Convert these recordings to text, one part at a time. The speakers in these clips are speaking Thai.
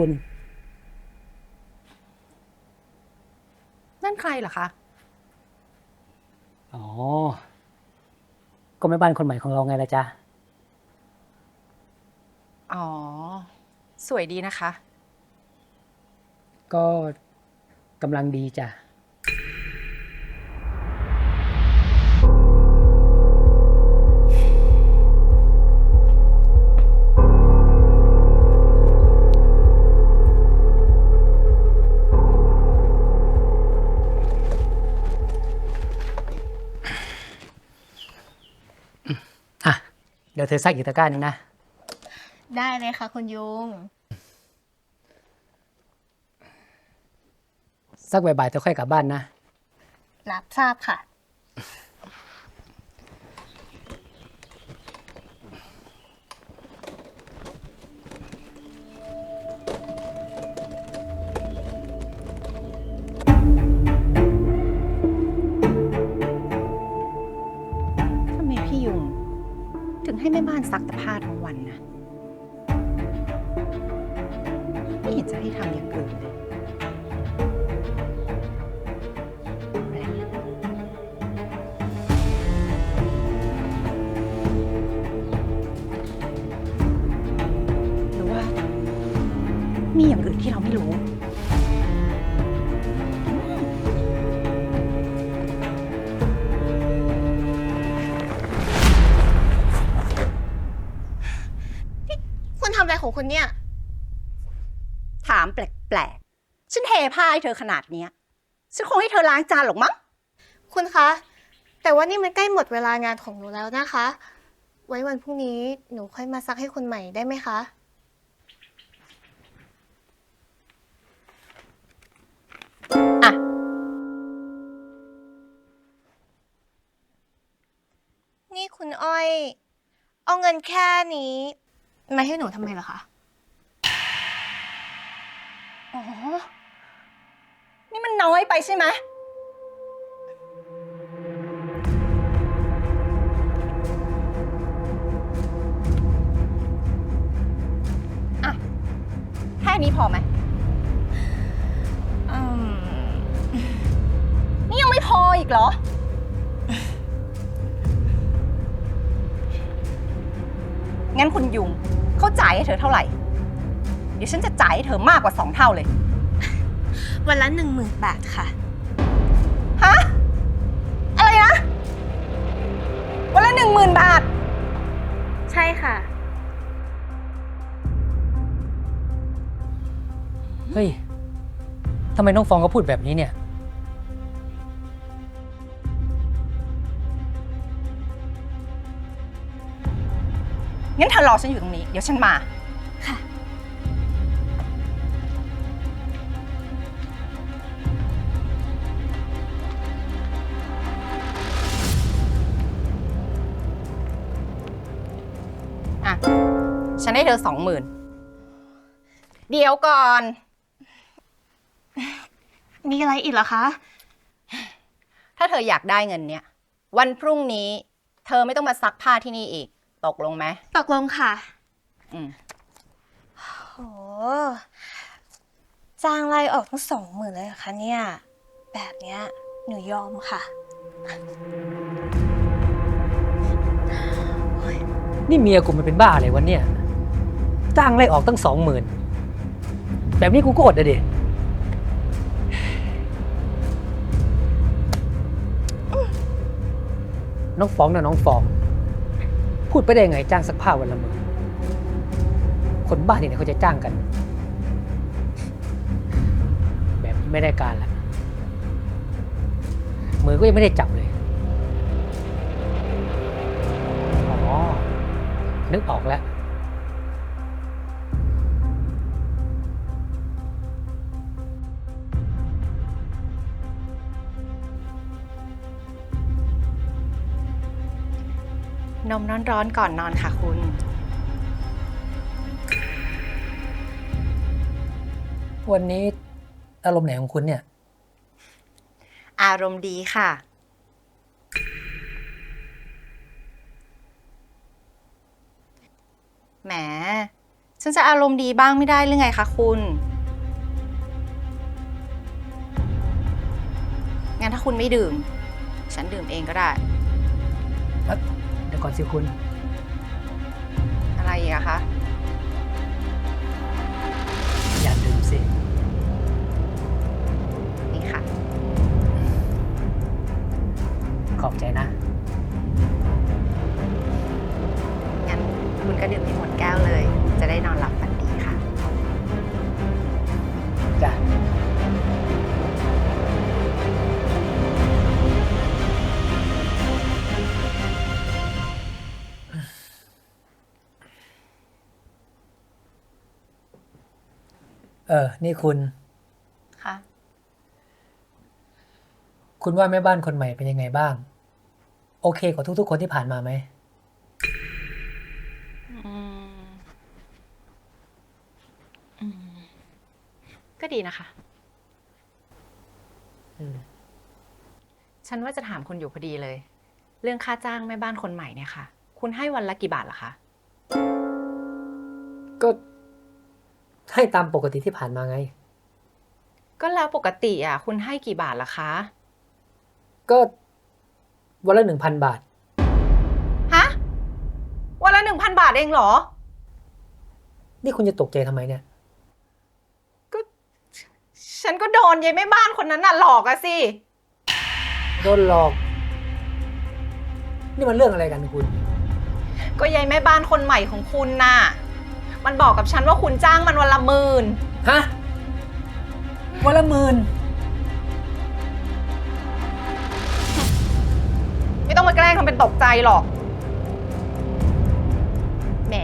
คุณ นั่นใครเหรอคะ อ๋อ ก็แม่บ้านคนใหม่ของเราไงล่ะจ๊ะ อ๋อ สวยดีนะคะ ก็กำลังดีจ้ะ ดี๋ยวเธอซักอีกตะกร้าหนึงนะ ได้เลยค่ะ คุณยุงสักบ่ายๆเธอค่อยกลับบ้านนะ รับทราบค่ะ ซักแต่ผ้า ของคุณเนี่ย ถามแปลกๆ ฉันเทผ้าให้เธอขนาดเนี้ย ฉันคงให้เธอล้างจานหรอกมั้ง คุณคะ แต่ว่านี่มันใกล้หมดเวลางานของหนูแล้วนะคะ ไว้วันพรุ่งนี้หนูค่อยมาซักให้คุณใหม่ได้ไหมคะ อะ นี่คุณอ้อย เอาเงินแค่นี้ มาให้หนูทำไมเหรอคะ อ๋อ นี่มันน้อยไปใช่ไหม อะ แค่นี้พอไหม อืม นี่ยังไม่พออีกเหรอ งั้นคุณยุงเขาจ่ายให้เธอเท่าไหร่ เดี๋ยวฉันจะจ่ายให้เธอมากกว่าสองเท่าเลย วันละหนึ่งหมื่นบาทค่ะ ฮะ อะไรนะ วันละหนึ่งหมื่นบาท ใช่ค่ะ เฮ้ย ทำไมน้องฟองเขาพูดแบบนี้เนี่ย งั้นเธอรอฉันอยู่ตรงนี้ เดี๋ยวฉันมา ค่ะ อะ ฉันให้เธอสองหมื่นเดี๋ยวก่อน มีอะไรอีกเหรอคะ ถ้าเธออยากได้เงินเนี่ย วันพรุ่งนี้ เธอไม่ต้องมาซักผ้าที่นี่อีก ตกลงไหมตกลงค่ะอืมโหจ้างไล่ออกทั้งสองหมื่นเลยเหรอคะเนี่ย แบบเนี้ยหนูยอมค่ะนี่เมียกูมันเป็นบ้าอะไรวะเนี่ย จ้างไล่ออกตั้งสองหมื่นแบบนี้กูก็อดอะดิน้องฟองนะน้องฟอง พูดไปได้ไงจ้างสักผ้าวันละหมื่นคนบ้าที่ไหนเขาจะจ้างกัน แบบนี้ไม่ได้การละมือก็ยังไม่ได้จับเลย อ๋อ นึกออกแล้ว นมร้อนๆก่อนนอนค่ะคุณ วันนี้อารมณ์ไหนของคุณเนี่ย อารมณ์ดีค่ะ แหม ฉันจะอารมณ์ดีบ้างไม่ได้หรือไงคะคุณ งั้นถ้าคุณไม่ดื่ม ฉันดื่มเองก็ได้เดี๋ยว ก่อนสิคุณ อะไรอีกอะคะ อย่าดื่มสิ นี่ค่ะ ขอบใจนะ งั้นคุณก็ดื่มให้หมดแก้วเลย จะได้นอนหลับ เออ นี่คุณ ค่ะ คุณว่าแม่บ้านคนใหม่เป็นยังไงบ้าง โอเคกว่าทุกๆคนที่ผ่านมาไหม อืม อืม ก็ดีนะคะ อืม ฉันว่าจะถามคุณอยู่พอดีเลย เรื่องค่าจ้างแม่บ้านคนใหม่เนี่ยค่ะ คุณให้วันละกี่บาทล่ะคะ ให้ตามปกติที่ผ่านมาไง ก็แล้วปกติอะ คุณให้กี่บาทล่ะคะ ก็วันละหนึ่งพันบาท ฮะ วันละหนึ่งพันบาทเองเหรอ นี่คุณจะตกใจทำไมเนี่ย ก็ ฉันก็โดนยายแม่บ้านคนนั้นน่ะหลอกอะสิ โดนหลอก นี่มันเรื่องอะไรกันคุณ ก็ยายแม่บ้านคนใหม่ของคุณน่ะ มันบอกกับฉันว่าคุณจ้างมันวันละหมื่นฮะวันละหมื่นไม่ต้องมาแกล้งทำเป็นตกใจหรอก แหม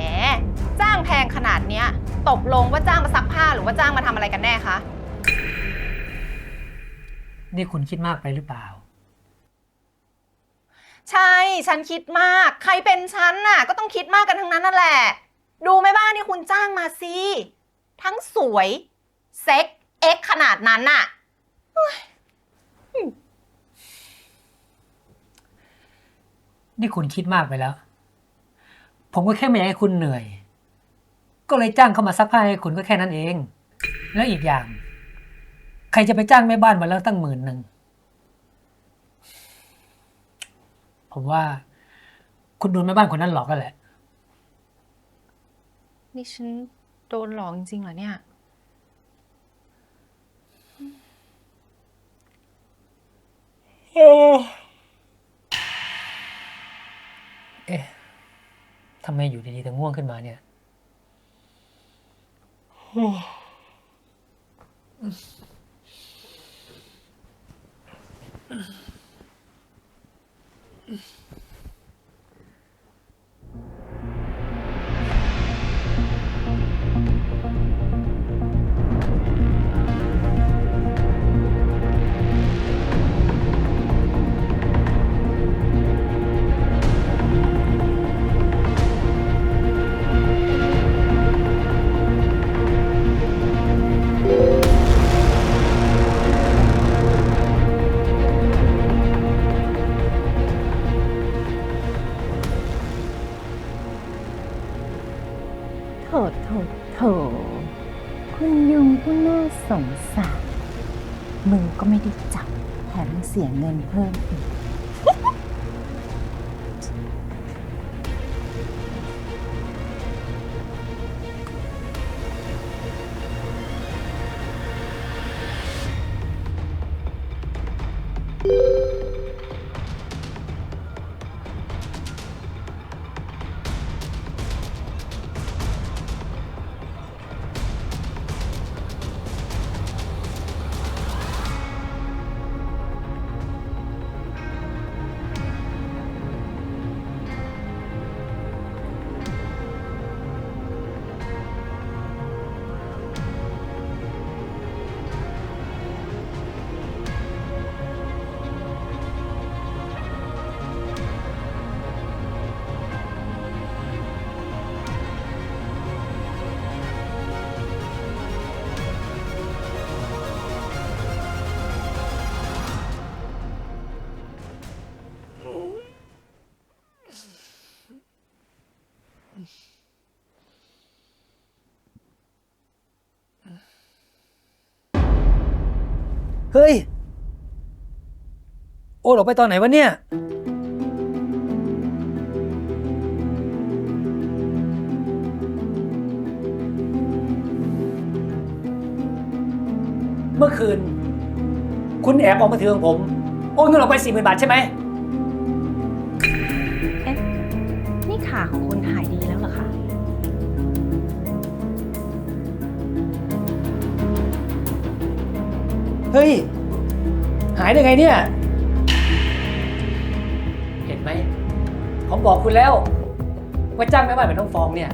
จ้างแพงขนาดเนี้ย ตกลงว่าจ้างมาซักผ้าหรือว่าจ้างมาทำอะไรกันแน่คะ นี่คุณคิดมากไปหรือเปล่า ใช่ ฉันคิดมาก ใครเป็นฉันน่ะ ก็ต้องคิดมากกันทั้งนั้นนั่นแหละ ดูไหมบ้านที่คุณจ้างมาสิ ทั้งสวย เซ็ก เอ็กขนาดนั้นน่ะ นี่คุณคิดมากไปแล้ว ผมก็แค่ไม่อยากให้คุณเหนื่อย ก็เลยจ้างเข้ามาซักผ้าให้คุณก็แค่นั้นเอง แล้วอีกอย่าง ใครจะไปจ้างแม่บ้านวันละตั้งหมื่นหนึ่ง ผมว่า คุณโดนแม่บ้านคนนั้นหลอกกันแหละ นี่ฉันโดนหลอกจริงๆเหรอเนี่ย เอ๊ะทำไมอยู่ดีๆถึงง่วงขึ้นมาเนี่ยโคุณยุงผู้น่าสงสารมือก็ไม่ได้จับแถมเสียเงินเพิ่มอีก เฮ้ย โอนออกไปตอนไหนวะเนี่ย เมื่อคืน คุณแอบออกมาถือของผม โอนเงินออกไปสี่หมื่นบาทใช่ไหมเอ๊ะนี่ขาของคุณหายดีแล้ว เหรอคะเฮ้ย หายได้ไงเนี่ย เห็นไหม ผมบอกคุณแล้ว ว่าจ้างแม่บ้านเป็นน้องฟองเนี่ย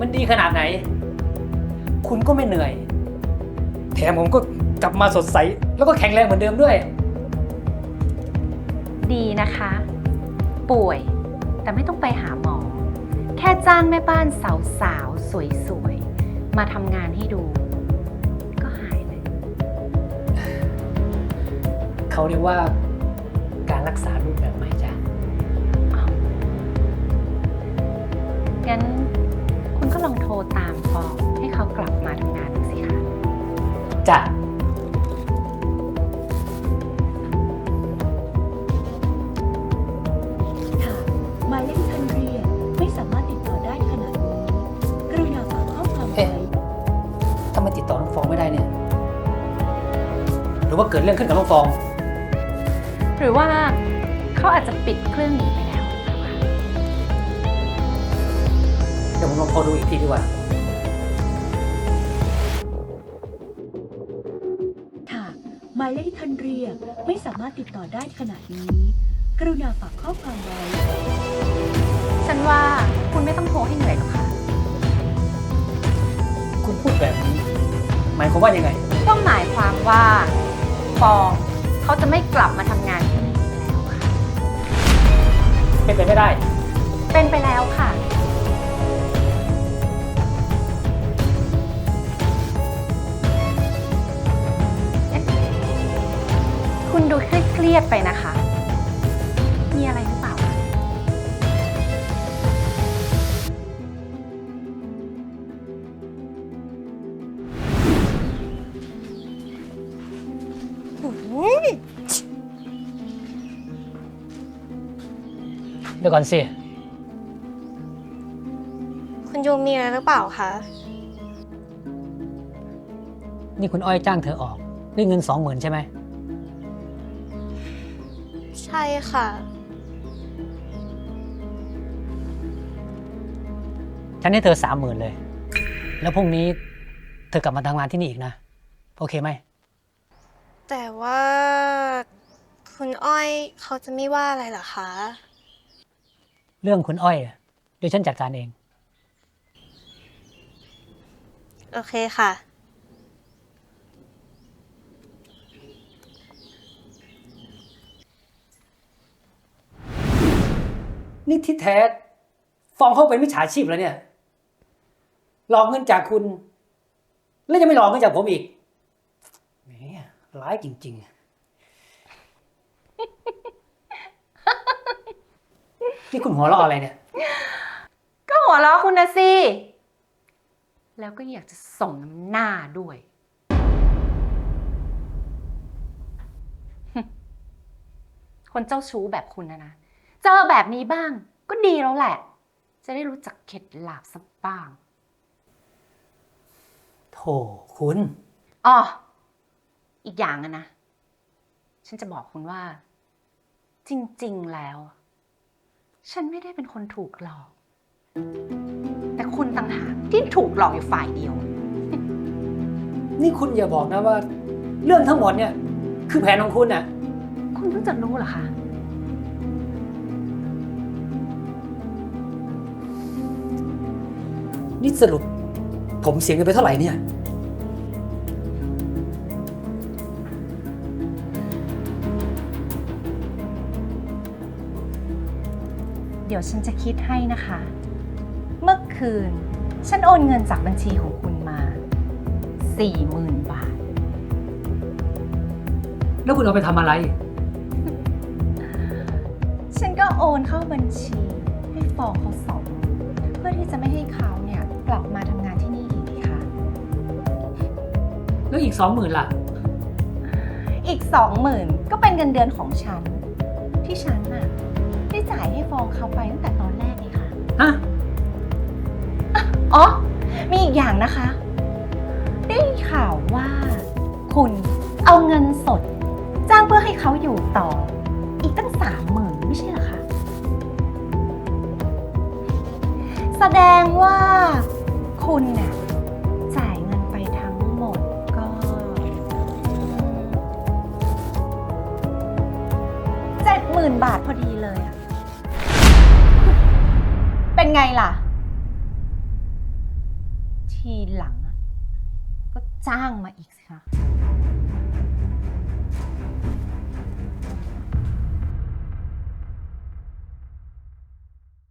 มันดีขนาดไหน คุณก็ไม่เหนื่อย แถมผมก็กลับมาสดใส แล้วก็แข็งแรงเหมือนเดิมด้วย ดีนะคะ ป่วยแต่ไม่ต้องไปหาหมอ แค่จ้างแม่บ้านสาวๆสวยๆ มาทำงานให้ดู เขาเรียกว่าการรักษารูปแบบใหม่จ้ะงั้นคุณก็ลองโทรตามฟองให้เขากลับมาทำงานดูสิคะจ้ะค่ะหมายเลขที่ท่านเรียกไม่สามารถติดต่อได้ขณะนี้กรุณาฝากข้อความไว้ถ้าไม่ติดต่อน้องฟองไม่ได้เนี่ย หรือว่าเกิดเรื่องขึ้นกับน้องฟอง หรือว่าเขาอาจจะปิดเครื่องหนีไปแล้วหรือเปล่าคะเดี๋ยวผมลองโทรดูอีกทีดีกว่า ค่ะ หมายเลขที่ท่านเรียกไม่สามารถติดต่อได้ขณะนี้ กรุณาฝากข้อความไว้ ฉันว่าคุณไม่ต้องโทรให้เหนื่อยหรอกค่ะ คุณพูดแบบนี้ หมายความว่ายังไง ก็หมายความว่าฟองเขาจะไม่กลับมาทำงาน เป็นไปไม่ได้ เป็นไปแล้วค่ะ คุณดูเครียดๆไปนะคะ มีอะไรหรือเปล่า เดี๋ยวก่อนสิ คุณยูมีอะไรหรือเปล่าคะ นี่คุณอ้อยจ้างเธอออกด้วยเงินสองหมื่นใช่ไหม ใช่ค่ะ ฉันให้เธอสามหมื่นเลย แล้วพรุ่งนี้เธอกลับมาทำงานที่นี่อีกนะ โอเคไหม แต่ว่าคุณอ้อยเขาจะไม่ว่าอะไรเหรอคะ เรื่องคุณอ้อยอะเดี๋ยวฉันจัดการเอง โอเคค่ะ นี่ที่แท้ฟองเขาเป็นมิจฉาชีพแล้วเนี่ย หลอกเงินจากคุณ แล้วยังไม่หลอกเงินจากผมอีกแหมร้ายจริง ๆ นี่คุณหัวเราะอะไรเนี่ย ก็หัวเราะคุณนะสิ แล้วก็อยากจะส่งน้ำหน้าด้วย คนเจ้าชู้แบบคุณนะนะ เจอแบบนี้บ้าง ก็ดีแล้วแหละ จะได้รู้จักเข็ดหลาบสักบ้าง โถคุณ อ๋อ อีกอย่างอะนะ ฉันจะบอกคุณว่า จริง ๆ แล้ว ฉันไม่ได้เป็นคนถูกหลอก แต่คุณต่างหากที่ถูกหลอกอยู่ฝ่ายเดียว นี่คุณอย่าบอกนะว่า เรื่องทั้งหมดเนี่ย คือแผนของคุณน่ะ คุณเพิ่งจะรู้เหรอคะ นี่สรุป ผมเสียเงินไปเท่าไหร่เนี่ย เดี๋ยวฉันจะคิดให้นะคะ เมื่อคืน ฉันโอนเงินจากบัญชีของคุณมา40,000บาท แล้วคุณเอาไปทำอะไร ฉันก็โอนเข้าบัญชีให้ฟองเขาสองหมื่นเพื่อที่จะไม่ให้เขาเนี่ยกลับมาทำงานที่นี่อีกค่ะ แล้วอีกสองหมื่นล่ะ อีกสองหมื่นก็เป็นเงินเดือนของฉัน ที่ฉันน่ะได้จ่ายให้ฟ องเขาไปตั้งแต่ตอนแรกเลยค่ะ ฮะ อ๋อ มีอีกอย่างนะคะ ได้ข่าวว่า คุณเอาเงินสด จ้างเพื่อให้เขาอยู่ต่อ อีกตั้งสามหมื่นไม่ใช่เหรอคะ แสดงว่าคุณน่ะจ่ายเงินไปทั้งหมดก็เจ็ดหมื่นบาทพอดี ไงล่ะ ทีหลังอะก็จ้างมาอีก